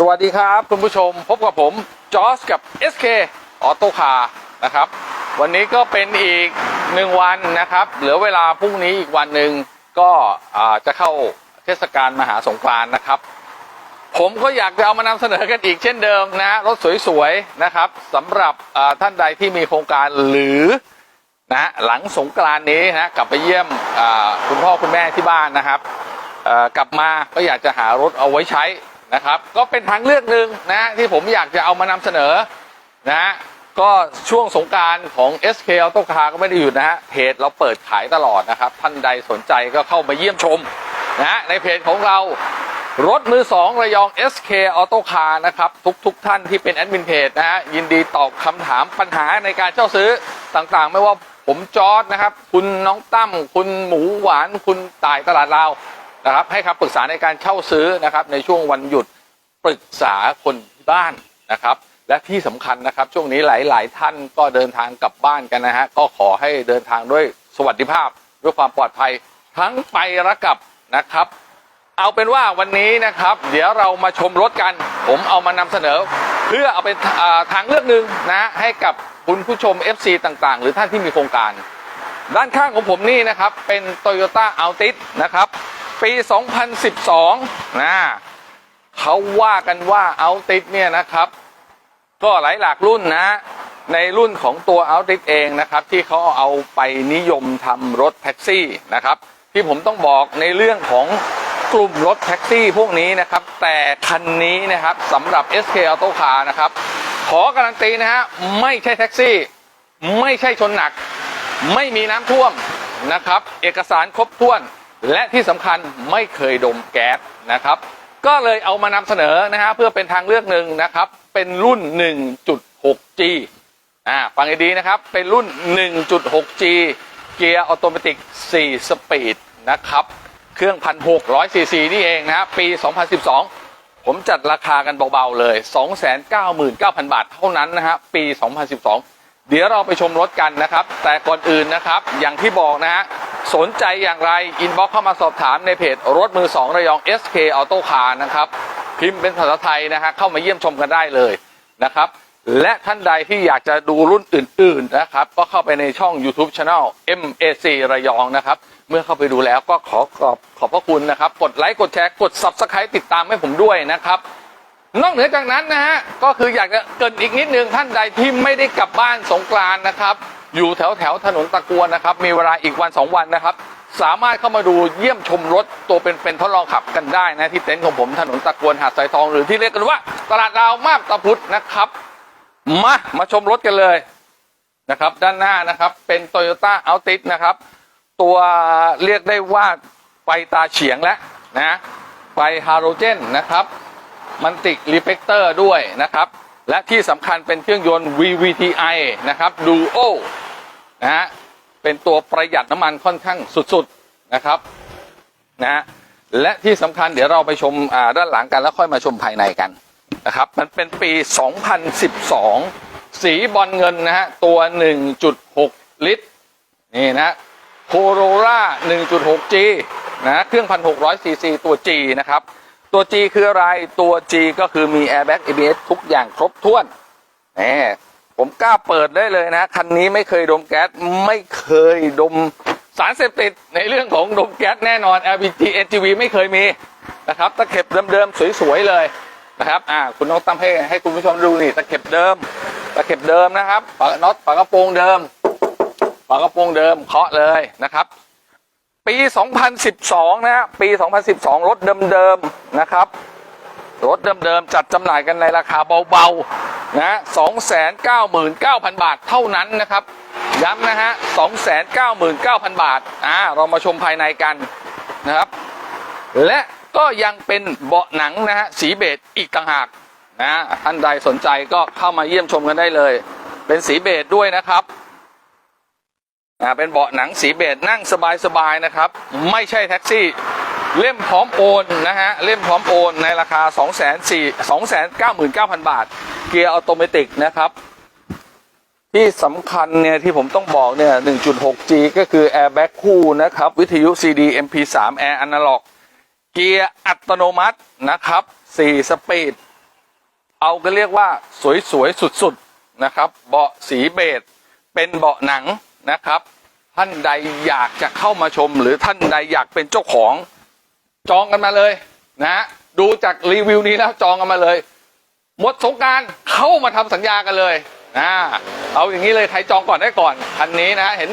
สวัสดีครับคุณผู้ชมพบกับผมจอสกับ SK ออโต้คาร์นะครับ วันนี้ก็เป็นอีกหนึ่งวันนะครับ เหลือเวลาพรุ่งนี้อีกวันหนึ่งก็จะเข้าเทศกาลมหาสงกรานนะครับ ผมก็อยากจะเอามานำเสนอกันอีกเช่นเดิมนะรถสวยๆนะครับสำหรับท่านใดที่มีโครงการหรือนะหลังสงกรานนี้นะกลับไปเยี่ยมคุณพ่อคุณแม่ที่บ้านนะครับกลับมาก็อยากจะหารถเอาไว้ใช้ นะครับก็เป็นทางเลือกหนึ่งนะที่ผมอยากจะเอามานำเสนอนะก็ช่วงสงการของ SK Auto Car ก็ไม่ได้หยุดนะฮะเพจเราเปิดขายตลอดนะครับ ท่านใดสนใจก็เข้ามาเยี่ยมชมนะฮะในเพจของเรารถมือสองระยอง SK Auto Car นะครับ ทุกๆทท่านที่เป็นแอดมินเพจนะฮะยินดีตอบคำถามปัญหาในการเช่าซื้อต่างๆ ไม่ว่าผมจอร์ดนะครับ คุณน้องตั้มคุณหมูหวาน คุณต่ายตลาดลาว นะครับ ให้คำปรึกษาในการเช่าซื้อนะครับ ในช่วงวันหยุดปรึกษาคนที่บ้านนะครับ และที่สำคัญนะครับ ช่วงนี้หลาย ๆ ท่านก็เดินทางกลับบ้านกันนะฮะก็ขอให้เดินทางด้วยสวัสดิภาพด้วยความปลอดภัยทั้งไปและกลับนะครับ เอาเป็นว่าวันนี้นะครับ เดี๋ยวเรามาชมรถกัน ผมเอามานำเสนอ เพื่อเอาเป็นทางเลือกหนึ่งนะให้กับคุณผู้ชม FC ต่างๆ หรือท่านที่มีโครงการ ด้านข้างของผมนี่นะครับเป็น Toyota Altis นะครับ ปี 2012 นะเขาว่ากันว่า Altis เนี่ยนะครับ ก็หลายหลากรุ่นนะ ในรุ่นของตัว Altis เองนะครับ ที่เขาเอาไปนิยมทำรถแท็กซี่นะครับ ที่ผมต้องบอกในเรื่องของกลุ่มรถแท็กซี่พวกนี้นะครับ แต่คันนี้นะครับสำหรับ SK Auto Car นะครับ ขอการันตีนะฮะไม่ใช่แท็กซี่ ไม่ใช่ชนหนัก ไม่มีน้ำท่วมนะครับ เอกสารครบถ้วน และที่สำคัญไม่เคยดมแก๊สนะครับ ก็เลยเอามานำเสนอนะฮะเพื่อเป็นทางเลือกหนึ่งนะครับ เป็นรุ่น 1.6G อ่าฟังให้ดีนะครับ เป็นรุ่น 1.6G เกียร์ออโตเมติก 4 สปีดนะครับ เครื่อง 1,600ซีซีนี่เองนะฮะปี 2012 ผมจัดราคากันเบา ๆ เลย 299,000 บาทเท่านั้นนะฮะปี 2012 เดี๋ยวเราไปชมรถกันนะครับ แต่ก่อนอื่นนะครับ อย่างที่บอกนะฮะสนใจอย่างไรอินบ็อกเข้ามาสอบถามในเพจรถมือ2ระยอง SK Auto Car นะครับพิมพ์เป็นภาษาไทยนะฮะเข้ามาเยี่ยมชมกันได้เลยนะครับ และท่านใดที่อยากจะดูรุ่นอื่น ๆนะครับ ก็เข้าไปในช่อง YouTube Channel MAC ระยองนะครับ เมื่อเข้าไปดูแล้วก็ขอขอบขอบพระคุณนะครับ กดไลค์กดแชร์กด Subscribe ติดตามให้ผมด้วยนะครับ นอกเหนือจากนั้นนะฮะก็คืออยากจะเกินอีกนิดนึงท่านใดที่ไม่ได้กลับบ้านสงกรานต์นะครับ อยู่แถวแถวถนนตะกวนนะครับ มีเวลาอีกวันสองวันนะครับ สามารถเข้ามาดูเยี่ยมชมรถตัวเป็นๆทดลองขับกันได้นะที่เต็นท์ของผมถนนตะกวนหาดสายทอง หรือที่เรียกกันว่าตลาดดาวมาบตะพุธนะครับมามาชมรถกันเลยนะครับ ด้านหน้านะครับเป็น Toyota Altis นะครับ ตัวเรียกได้ว่าไฟตาเฉียงแล้วนะไฟฮาโลเจนนะครับ มันติดรีเฟกเตอร์ด้วยนะครับ และที่สำคัญเป็นเครื่องยนต์ VVTi นะครับ Duo นะฮะเป็นตัวประหยัดน้ำมันค่อนข้างสุดๆนะครับนะฮะและที่สำคัญเดี๋ยวเราไปชมด้านหลังกันแล้วค่อยมาชมภายในกันนะครับ มันเป็นปี 2012 สีบอลเงินนะฮะตัว 1.6 ลิตรนี่นะโคโรล่า 1.6G นะเครื่อง 1,600ซีซีตัว G นะครับ ตัว G คืออะไร ตัว G ก็คือมี Airbag ABS ทุกอย่างครบถ้วนแหมผมกล้าเปิดได้เลยนะ คันนี้ไม่เคยดมแก๊ส ไม่เคยดมสารเสพติดในเรื่องของดมแก๊สแน่นอน LPG NGV ไม่เคยมีนะครับ ตะเข็บเดิมๆ สวยๆ เลยนะครับ อ่า คุณน้องตั้มให้ให้คุณผู้ชมดูนี่ ตะเข็บเดิม ตะเข็บเดิมนะครับ ฝาน็อตฝากระโปรงเดิม ฝากระโปรงเดิมเคาะเลยนะครับ ปี 2012 นะฮะปี 2012 รถเดิมๆ นะครับ รถเดิมๆ จัดจำหน่ายกันในราคาเบาๆ นะ 299,000 บาทเท่านั้นนะครับ ย้ำนะฮะ 299,000 บาท อ่า เรามาชมภายในกันนะครับ และก็ยังเป็นเบาะหนังนะฮะ สีเบจอีกต่างหากนะท่านใดสนใจก็เข้ามาเยี่ยมชมกันได้เลย เป็นสีเบจด้วยนะครับ อ่าเป็นเบาะหนังสีเบจนั่งสบายๆนะครับ ไม่ใช่แท็กซี่ เล่มพร้อมโอนนะฮะเล่มพร้อมโอนในราคา 2 4 2 9 9 0 0 0 บาท เกียร์ออโตเมตินะครับ ที่สำคัญเนี่ยที่ผมต้องบอกเนี่ย 1.6G ก็คือ Airbag คู่นะครับ วิทยุ CD MP3 Air Analog เกียร์อัตโนมัตินะครับ 4 สปีด เอาก็เรียกว่าสวยๆ สุดๆนะครับ เบาะสีเบจเป็นเบาะหนัง นะครับ ท่านใดอยากจะเข้ามาชม หรือท่านใดอยากเป็นเจ้าของ จองกันมาเลยนะดูจากรีวิวนี้แล้วจองกันมาเลยหมดสงการเข้ามาทำสัญญากันเลยนะเอาอย่างนี้เลยใครจองก่อนได้ก่อนคันนี้นะเห็น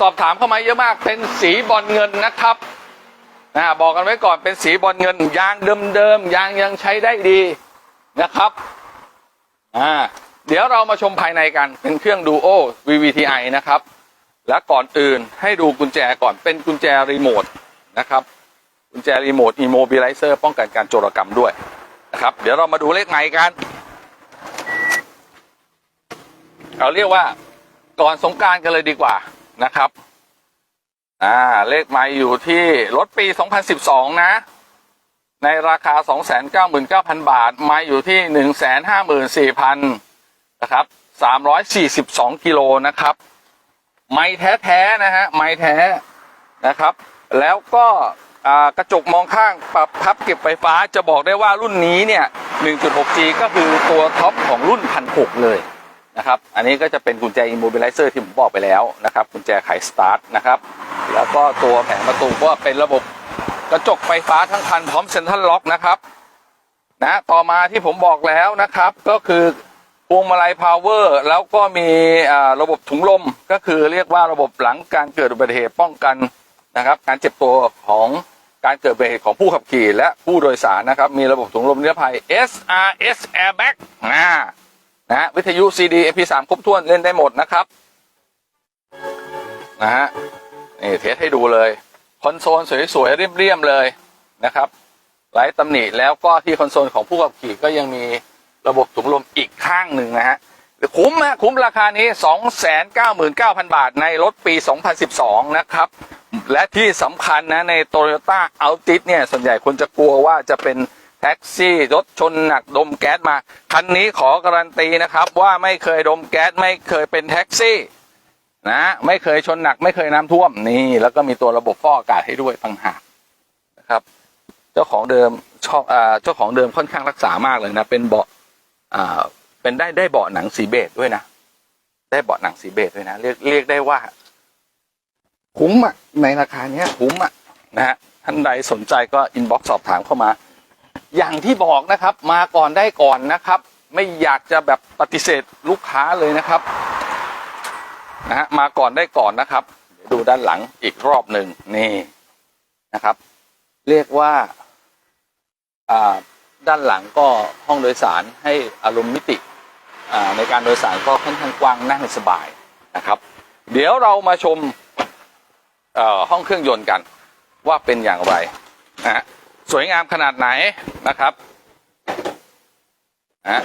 สอบถามเข้ามาเยอะมากเป็นสีบอลเงินนะครับนะบอกกันไว้ก่อนเป็นสีบอลเงิน ยางเดิมๆยางยังใช้ได้ดีนะครับอ่าเดี๋ยวเรามาชมภายในกันเป็นเครื่องดูโอ VVTi นะครับ และก่อนอื่นให้ดูกุญแจก่อนเป็นกุญแจรีโมทนะครับ กุญแจรีโมท Immobilizer ป้องกันการโจรกรรมด้วยนะครับ เดี๋ยวเรามาดูเลขไมค์กันเราเรียกว่าก่อนสงการกันเลยดีกว่านะครับ อ่า เลขไมค์อยู่ที่รถปี 2012 นะ ในราคา 299,000 บาท ไมค์อยู่ที่ 154,000นะครับ342 กิโลนะครับ ไม้แท้ๆนะฮะไม้แท้นะครับ แล้วก็กระจกมองข้างปรับพับเก็บไฟฟ้าจะบอกได้ว่ารุ่นนี้เนี่ย 1.6G ก็คือตัวท็อปของรุ่น 1,600 เลยนะครับ อันนี้ก็จะเป็นกุญแจ Immobilizer ที่ผมบอกไปแล้วนะครับ กุญแจไขสตาร์ทนะครับ แล้วก็ตัวแผงประตูก็เป็นระบบกระจกไฟฟ้าทั้งคันพร้อมเซ็นทรัลล็อกนะครับนะต่อมาที่ผมบอกแล้วนะครับก็คือ พวงมาลัยพาวเวอร์แล้วก็มีระบบถุงลมก็คือเรียกว่าระบบหลังการเกิดอุบัติเหตุป้องกันนะครับ การเจ็บตัวของการเกิดอุบัติเหตุของผู้ขับขี่และผู้โดยสารนะครับ มีระบบถุงลมนิรภัย SRS Airbag นะนะฮะวิทยุ CD MP3 ครบถ้วนเล่นได้หมดนะครับนะฮะนี่เทสให้ดูเลย คอนโซลสวยๆเรียบๆเลยนะครับไร้ตำหนิแล้วก็ที่คอนโซลของผู้ขับขี่ก็ยังมี ระบบถุงลมอีกข้างหนึ่งนะฮะคุ้มฮะคุ้มราคานี้ 299,000 บาทในรถปี 2012 นะครับ และที่สำคัญนะใน Toyota Altis เนี่ย ส่วนใหญ่คนจะกลัวว่าจะเป็นแท็กซี่ รถชนหนักดมแก๊สมา คันนี้ขอการันตีนะครับว่าไม่เคยดมแก๊ส ไม่เคยเป็นแท็กซี่นะไม่เคยชนหนักไม่เคยน้ำท่วมนี่ แล้วก็มีตัวระบบฟอกอากาศให้ด้วยต่างหากนะครับ เจ้าของเดิมชอบอ่าเจ้าของเดิมค่อนข้างรักษามากเลยนะเป็นเบาะอ่า เป็นได้ได้เบาะหนังสีเบจด้วยนะได้เบาะหนังสีเบจด้วยนะเรียกเรียกได้ว่าคุ้มอะในราคาเนี้ยคุ้มอะนะฮะท่านใดสนใจก็อินบ็อกซ์สอบถามเข้ามา อย่างที่บอกนะครับ มาก่อนได้ก่อนนะครับ ไม่อยากจะแบบปฏิเสธลูกค้าเลยนะครับนะฮะมาก่อนได้ก่อนนะครับเดี๋ยวดูด้านหลังอีกรอบหนึ่งนี่นะครับ เรียกว่าอ่า ด้านหลังก็ห้องโดยสารให้อารมณ์มิติในการโดยสารก็ค่อนข้างกว้างนั่งสบายนะครับ เดี๋ยวเรามาชมห้องเครื่องยนต์กันว่าเป็นอย่างไรนะฮะสวยงามขนาดไหนนะครับนะ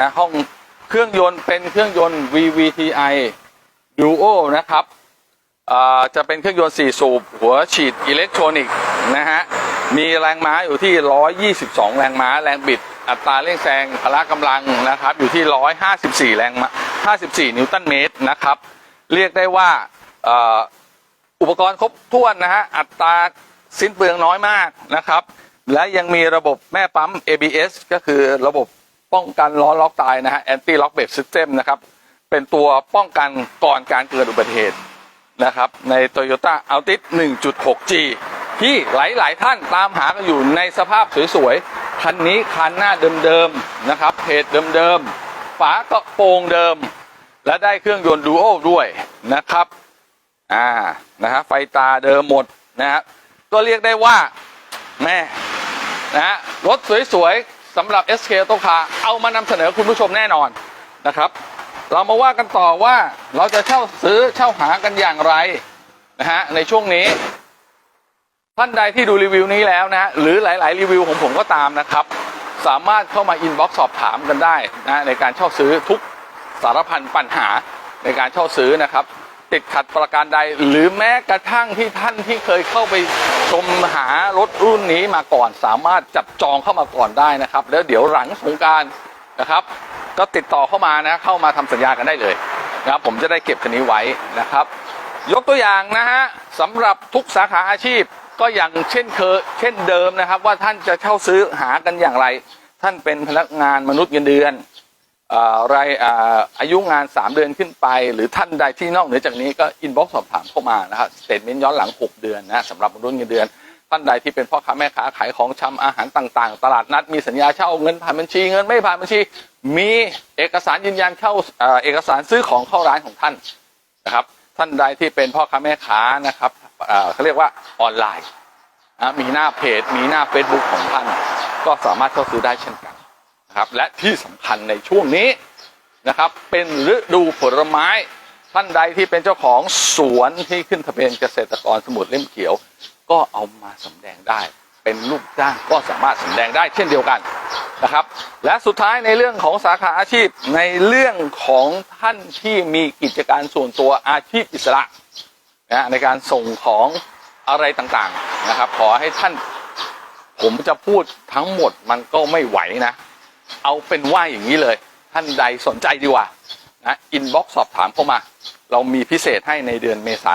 นะห้อง เครื่องยนต์เป็นเครื่องยนต์ VVTi Duo นะครับจะเป็นเครื่องยนต์ 4 สูบ หัวฉีดอิเล็กทรอนิกส์นะฮะ มีแรงม้าอยู่ที่ 122 แรงม้า แรงบิด อัตราเร่งแซงพละกำลังนะครับ อยู่ที่ 154 แรงม้า 54 นิวตันเมตรนะครับ เรียกได้ว่าอุปกรณ์ครบถ้วนนะฮะ อัตราสิ้นเปลืองน้อยมากนะครับ และยังมีระบบแม่ปั๊ม ABS ก็คือระบบ ป้องกันล้อล็อกตายนะฮะ Anti Lock Brake System นะครับ เป็นตัวป้องกันก่อนการเกิดอุบัติเหตุนะครับ ใน Toyota Altis 1.6G ที่หลาย ๆ ท่านตามหากันอยู่ในสภาพสวย ๆ คันนี้คันหน้าเดิม ๆ นะครับเพจเดิม ๆ ฝากระโปรงเดิม และได้เครื่องยนต์ดูโอด้วยนะครับอ่านะฮะไฟตาเดิมหมดนะฮะก็เรียกได้ว่าแม่นะฮะรถสวย ๆ สำหรับ SK โตคาเอามานำเสนอคุณผู้ชมแน่นอนนะครับ เรามาว่ากันต่อว่าเราจะเช่าซื้อเช่าหากันอย่างไรนะฮะในช่วงนี้ ท่านใดที่ดูรีวิวนี้แล้วนะฮะหรือหลาย ๆ รีวิวของผมก็ตามนะครับ สามารถเข้ามาอินบ็อกซ์สอบถามกันได้นะในการเช่าซื้อทุกสารพันปัญหาในการเช่าซื้อนะครับ ติดขัดประการใดหรือแม้กระทั่งที่ท่านที่เคยเข้าไป ชมหารถรุ่นนี้มาก่อนสามารถจับจองเข้ามาก่อนได้นะครับ แล้วเดี๋ยวหลังสงการนะครับ ก็ติดต่อเข้ามานะเข้ามาทำสัญญากันได้เลยนะครับผมจะได้เก็บคันนี้ไว้นะครับ ยกตัวอย่างนะฮะสำหรับทุกสาขาอาชีพก็อย่างเช่นเคยเช่นเดิมนะครับ ว่าท่านจะเช่าซื้อหากันอย่างไร ท่านเป็นพนักงานมนุษย์เงินเดือน รายอายุงาน 3 เดือนขึ้นไป หรือท่านใดที่นอกเหนือจากนี้ก็อินบ็อกซ์สอบถามเข้ามานะครับสเตทเมนต์ย้อนหลัง 6 เดือนนะสำหรับมนุษย์เงินเดือน ท่านใดที่เป็นพ่อค้าแม่ค้าขายของชำอาหารต่างๆ ตลาดนัดมีสัญญาเช่าเงินผ่านบัญชี เงินไม่ผ่านบัญชี มีเอกสารยืนยันเข้าเอกสารซื้อของเข้าร้านของท่านนะครับท่านใดที่เป็นพ่อค้าแม่ค้านะครับเขาเรียกว่าออนไลน์มีหน้าเพจ มีหน้า Facebook ของท่าน ก็สามารถเข้าซื้อได้เช่นกัน นะครับและที่สำคัญในช่วงนี้นะครับ เป็นฤดูผลไม้ท่านใดที่เป็นเจ้าของสวนที่ขึ้นทะเบียนเกษตรกรสมุดเล่มเขียว ก็เอามาสำแดงได้ เป็นลูกจ้างก็สามารถสำแดงได้เช่นเดียวกันนะครับ และสุดท้ายในเรื่องของสาขาอาชีพในเรื่องของท่านที่มีกิจการส่วนตัวอาชีพอิสระนะในการส่งของอะไรต่างๆนะครับ ขอให้ท่านผมจะพูดทั้งหมดมันก็ไม่ไหวนะ เอาเป็นว่าอย่างนี้เลย ท่านใดสนใจดีกว่านะอินบ็อกซ์สอบถามเข้ามา เรามีพิเศษให้ในเดือนเมษา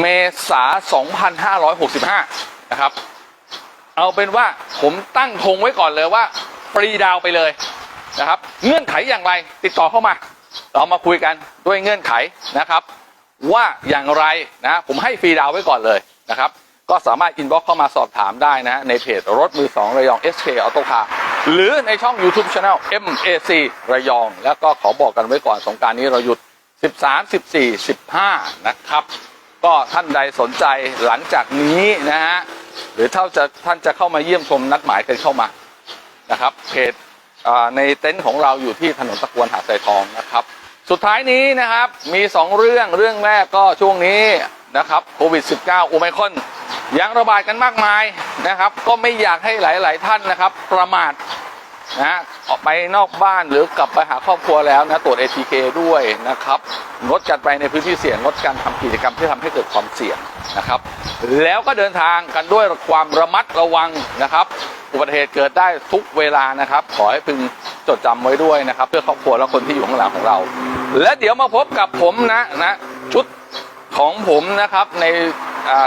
เมษา 2565 นะครับ เอาเป็นว่าผมตั้งธงไว้ก่อนเลยว่าฟรีดาวไปเลยนะครับ เงื่อนไขอย่างไรติดต่อเข้ามา เรามาคุยกันด้วยเงื่อนไขนะครับ ว่าอย่างไรนะผมให้ฟรีดาวไว้ก่อนเลยนะครับ ก็สามารถอินบ็อกเข้ามาสอบถามได้นะในเพจรถมือ2ระยอง SK Auto Car หรือในช่อง YouTube Channel MAC ระยอง แล้วก็ขอบอกกันไว้ก่อนสงการนี้เราหยุด 13 14 15 นะครับ ก็ท่านใดสนใจหลังจากนี้นะฮะหรือถ้าจะท่านจะเข้ามาเยี่ยมชมนัดหมายกันเข้ามานะครับเพจในเต็นท์ของเราอยู่ที่ถนนตะกวนหาดทรายทองนะครับ สุดท้ายนี้นะครับมี 2 เรื่องเรื่องแรกก็ช่วงนี้นะครับโควิด -19 โอไมคอนยังระบาดกันมากมายนะครับ ก็ไม่อยากให้หลาย ๆ ท่านนะครับ ประมาท นะฮะออกไปนอกบ้านหรือกลับไปหาครอบครัวแล้วนะตรวจ ATK ด้วยนะครับงดการไปในพื้นที่เสี่ยงงดการทำกิจกรรมที่ทำให้เกิดความเสี่ยงนะครับ แล้วก็เดินทางกันด้วยความระมัดระวังนะครับอุบัติเหตุเกิดได้ทุกเวลานะครับ ขอให้พึงจดจำไว้ด้วยนะครับ เพื่อครอบครัวและคนที่อยู่ข้างหลังของเรา และเดี๋ยวมาพบกับผมนะนะชุดของผมนะครับใน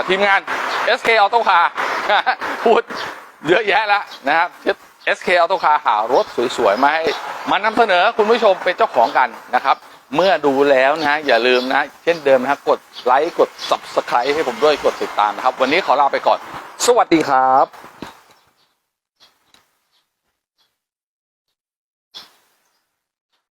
ทีมงาน SK Auto Car พูดเยอะแยะแล้วนะครับ SK Auto Car หารถสวยๆมาให้มานำเสนอคุณผู้ชมเป็นเจ้าของกันนะครับ เมื่อดูแล้วนะอย่าลืมนะ เช่นเดิมนะกดไลค์กด Subscribe ให้ผมด้วยกดติดตามนะครับ วันนี้ขอลาไปก่อน สวัสดีครับ